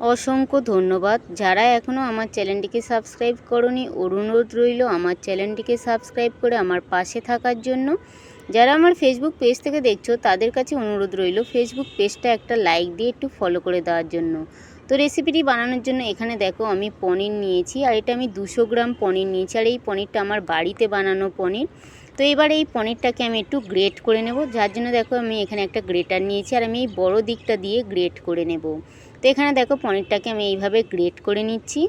অসংখ্য ধন্যবাদ। যারা এখনও আমার চ্যানেলটিকে সাবস্ক্রাইব করনি অনুরোধ রইল আমার চ্যানেলটিকে সাবস্ক্রাইব করে আমার পাশে থাকার জন্য। যারা আমার ফেসবুক পেজ থেকে দেখছ, তাদের কাছে অনুরোধ রইল ফেসবুক পেজটা একটা লাইক দিয়ে একটু ফলো করে দেওয়ার জন্য। তো রেসিপিটি বানানোর জন্য এখানে দেখো আমি পনির নিয়েছি, আর এটা আমি দুশো গ্রাম পনির নিয়েছি, আর এই পনিরটা আমার বাড়িতে বানানো পনির। তো এবার এই পনিরটাকে আমি একটু গ্রেট করে নেব, যার জন্য দেখো আমি এখানে একটা গ্রেটার নিয়েছি, আর আমি এই বড়ো দিকটা দিয়ে গ্রেট করে নেব। তো এখানে দেখো পনিরটাকে আমি এইভাবে গ্রেট করে নিচ্ছি।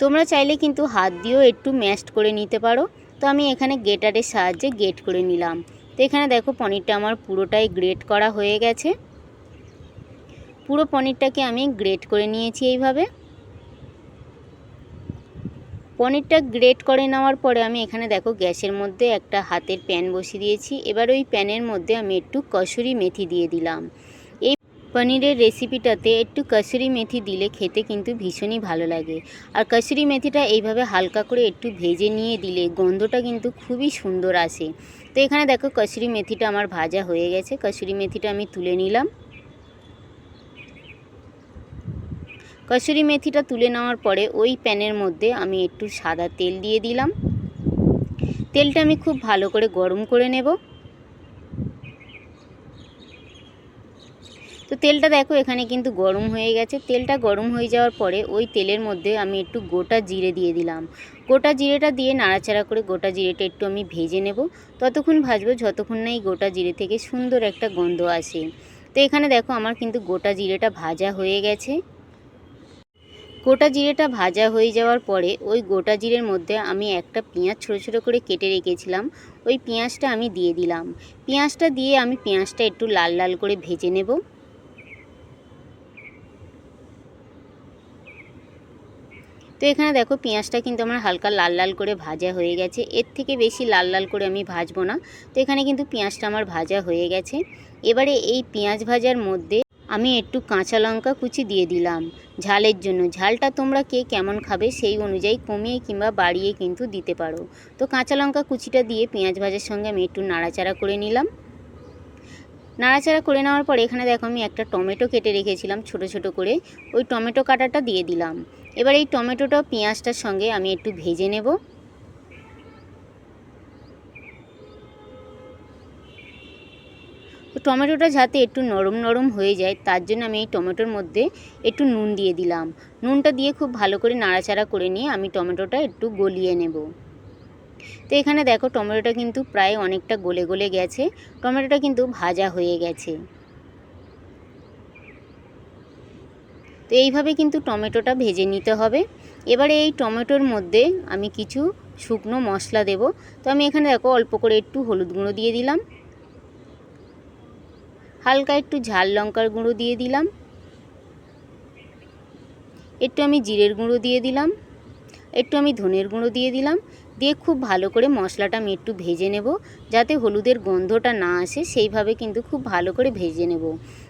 তোমরা চাইলে কিন্তু হাত দিয়েও একটু ম্যাশড করে নিতে পারো। তো আমি এখানে গেটারের সাহায্যে গ্রেট করে নিলাম। তো এখানে দেখো পনিরটা আমার পুরোটাই গ্রেট করা হয়ে গেছে। পুরো পনিরটাকে আমি গ্রেট করে নিয়েছি এইভাবে। পনিরটা গ্রেট করে নেওয়ার পরে আমি এখানে দেখো গ্যাসের মধ্যে একটা হাতের প্যান বসিয়ে দিয়েছি। এবার ওই প্যানের মধ্যে আমি একটু কসুরি মেথি দিয়ে দিলাম। পনিরের রেসিপিটাতে একটু কসুরি মেথি দিলে খেতে কিন্তু ভীষণই ভালো লাগে। আর কসুরি মেথিটা এইভাবে হালকা করে একটু ভেজে নিয়ে দিলে গন্ধটা কিন্তু খুবই সুন্দর আসে। তো এখানে দেখো কসুরি মেথিটা আমার ভাজা হয়ে গেছে। কসুরি মেথিটা আমি তুলে নিলাম। কসুরি মেথিটা তুলে নেওয়ার পরে ওই প্যানের মধ্যে আমি একটু সাদা তেল দিয়ে দিলাম। তেলটা আমি খুব ভালো করে গরম করে নেব। তেলটা দেখো, এখানে কিন্তু গরম হয়ে গেছে। তেলটা গরম হয়ে যাওয়ার পরে ওই তেলের মধ্যে আমি একটু গোটা জিরে দিয়ে দিলাম। গোটা জিরেটা দিয়ে নাড়াচাড়া করে গোটা জিরেটা একটু আমি ভেজে নেব। ততক্ষণ ভাজবো যতক্ষণ না এই গোটা জিরে থেকে সুন্দর একটা গন্ধ আসে। তো এখানে দেখো, আমার কিন্তু গোটা জিরেটা ভাজা হয়ে গেছে। গোটা জিরেটা ভাজা হয়ে যাওয়ার পরে ওই গোটা জিরের মধ্যে আমি একটা পেঁয়াজ ছোটো ছোটো করে কেটে রেখেছিলাম। ওই পেঁয়াজটা আমি দিয়ে দিলাম। পেঁয়াজটা দিয়ে আমি পেঁয়াজটা একটু লাল লাল করে ভেজে নেব। তো এখানে দেখো পেঁয়াজটা কিন্তু আমার হালকা লাল লাল করে ভাজা হয়ে গেছে। এর থেকে বেশি লাল লাল করে আমি ভাজবো না। তো এখানে কিন্তু পেঁয়াজটা আমার ভাজা হয়ে গেছে। এবারে এই পেঁয়াজ ভাজার মধ্যে আমি একটু কাঁচা লঙ্কা কুচি দিয়ে দিলাম ঝালের জন্য। ঝালটা তোমরা কে কেমন খাবে সেই অনুযায়ী কমিয়ে কিংবা বাড়িয়ে কিন্তু দিতে পারো। তো কাঁচা লঙ্কা কুচিটা দিয়ে পেঁয়াজ ভাজার সঙ্গে আমি একটু নাড়াচাড়া করে নিলাম। নাড়াচাড়া করে নেওয়ার পর এখানে দেখো আমি একটা টমেটো কেটে রেখেছিলাম ছোট ছোট করে। ওই টমেটো কাটাটা দিয়ে দিলাম। এবার এই টমেটোটা পেঁয়াজটার সঙ্গে আমি একটু ভেজে নেব। তো টমেটোটা যাতে একটু নরম নরম হয়ে যায়, তার জন্য আমি এই টমেটোর মধ্যে একটু নুন দিয়ে দিলাম। নুনটা দিয়ে খুব ভালো করে নাড়াচাড়া করে নিয়ে আমি টমেটোটা একটু গলিয়ে নেব। তো এখানে দেখো টমেটোটা কিন্তু প্রায় অনেকটা গলে গলে গেছে, টমেটোটা কিন্তু ভাজা হয়ে গেছে। তো এইভাবে কিন্তু টমেটোটা ভেজে নিতে হবে। এবারে এই টমেটোর মধ্যে আমি কিছু শুকনো মশলা দেব। তো আমি এখানে দেখো অল্প করে একটু হলুদ গুঁড়ো দিয়ে দিলাম। হালকা একটু ঝাল লঙ্কার গুঁড়ো দিয়ে দিলাম। একটু আমি জিরের গুঁড়ো দিয়ে দিলাম। একটু আমি ধনের গুঁড়ো দিয়ে দিলাম। দিয়ে খুব ভালো করে মশলাটা আমি একটু ভেজে নেব, যাতে হলুদের গন্ধটা না আসে, সেইভাবে কিন্তু খুব ভালো করে ভেজে নেব।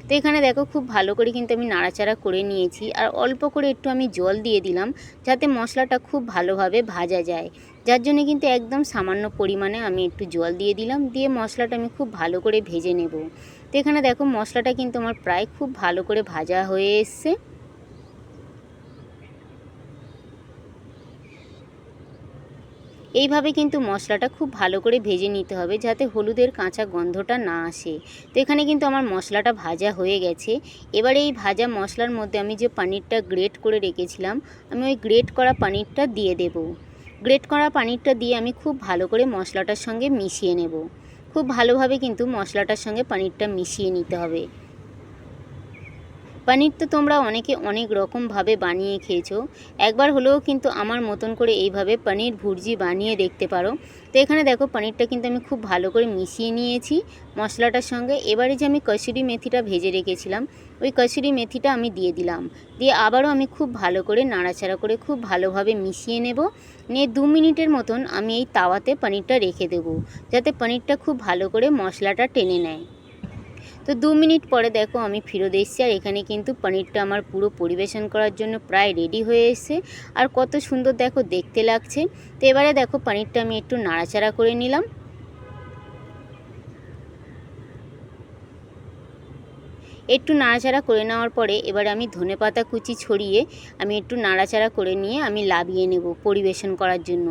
তো এখানে দেখো খুব ভালো করে কিন্তু আমি নাড়াচাড়া করে নিয়েছি। আর অল্প করে একটু আমি জল দিয়ে দিলাম, যাতে মশলাটা খুব ভালোভাবে ভাজা যায়। যার জন্য কিন্তু একদম সামান্য পরিমাণে আমি একটু জল দিয়ে দিলাম, দিয়ে মশলাটা আমি খুব ভালো করে ভেজে নেব। তো এখানে দেখো মশলাটা কিন্তু আমার প্রায় খুব ভালো করে ভাজা হয়ে এসছে। এইভাবে কিন্তু মশলাটা খুব ভালো করে ভেজে নিতে হবে যাতে হলুদের কাঁচা গন্ধটা না আসে। তো এখানে কিন্তু আমার মশলাটা ভাজা হয়ে গেছে। এবারে এই ভাজা মশলার মধ্যে আমি যে পানিরটা গ্রেট করে রেখেছিলাম, আমি ওই গ্রেট করা পানিরটা দিয়ে দেব। গ্রেট করা পানিরটা দিয়ে আমি খুব ভালো করে মশলাটার সঙ্গে মিশিয়ে নেব। খুব ভালোভাবে কিন্তু মশলাটার সঙ্গে পানিরটা মিশিয়ে নিতে হবে। পনির তো তোমরা অনেকে অনেক রকমভাবে বানিয়ে খেয়েছো। একবার হলেও কিন্তু আমার মতন করে এইভাবে পনির ভুর্জি বানিয়ে দেখতে পারো। তো এখানে দেখো, পনিরটা কিন্তু আমি খুব ভালো করে মিশিয়ে নিয়েছি মশলাটার সঙ্গে। এবারে যে আমি কসুরি মেথিটা ভেজে রেখেছিলাম, ওই কসুরি মেথিটা আমি দিয়ে দিলাম। দিয়ে আবারও আমি খুব ভালো করে নাড়াচাড়া করে খুব ভালোভাবে মিশিয়ে নেব। নিয়ে দু মিনিটের মতন আমি এই তাওয়াতে পনিরটা রেখে দেবো, যাতে পনিরটা খুব ভালো করে মশলাটা টেনে নেয়। তো দু মিনিট পরে দেখো আমি ফিরত এসেছি, আর এখানে কিন্তু পনিরটা আমার পুরো পরিবেশন করার জন্য প্রায় রেডি হয়ে এসছে। আর কত সুন্দর দেখো, দেখতে লাগছে। তো এবারে দেখো পনিরটা আমি একটু নাড়াচাড়া করে নিলাম। একটু নাড়াচাড়া করে নেওয়ার পরে এবারে আমি ধনেপাতা কুচি ছড়িয়ে আমি একটু নাড়াচাড়া করে নিয়ে আমি লাভিয়ে নেব পরিবেশন করার জন্য।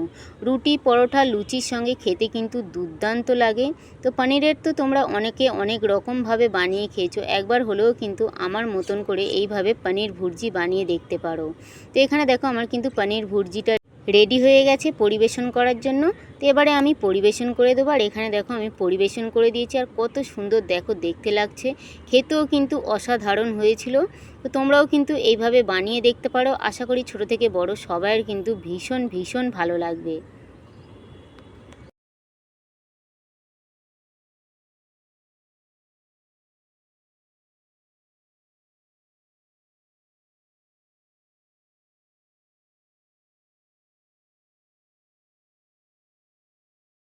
রুটি, পরোটা, লুচির সঙ্গে খেতে কিন্তু দুর্দান্ত লাগে। তো পনিরের তো তোমরা অনেকে অনেক রকমভাবে বানিয়ে খেয়েছো, একবার হলেও কিন্তু আমার মতন করে এইভাবে পনির ভুর্জি বানিয়ে দেখতে পারো। তো এখানে দেখো আমার কিন্তু পনির ভুর্জিটা রেডি হয়ে গেছে পরিবেশন করার জন্য। তো এবারে আমি পরিবেশন করে দেবো। আর এখানে দেখো আমি পরিবেশন করে দিয়েছি। আর কত সুন্দর দেখো, দেখতে লাগছে। খেতেও কিন্তু অসাধারণ হয়েছিল। তো তোমরাও কিন্তু এইভাবে বানিয়ে দেখতে পারো। আশা করি ছোট থেকে বড় সবাইয়ের কিন্তু ভীষণ ভীষণ ভালো লাগবে।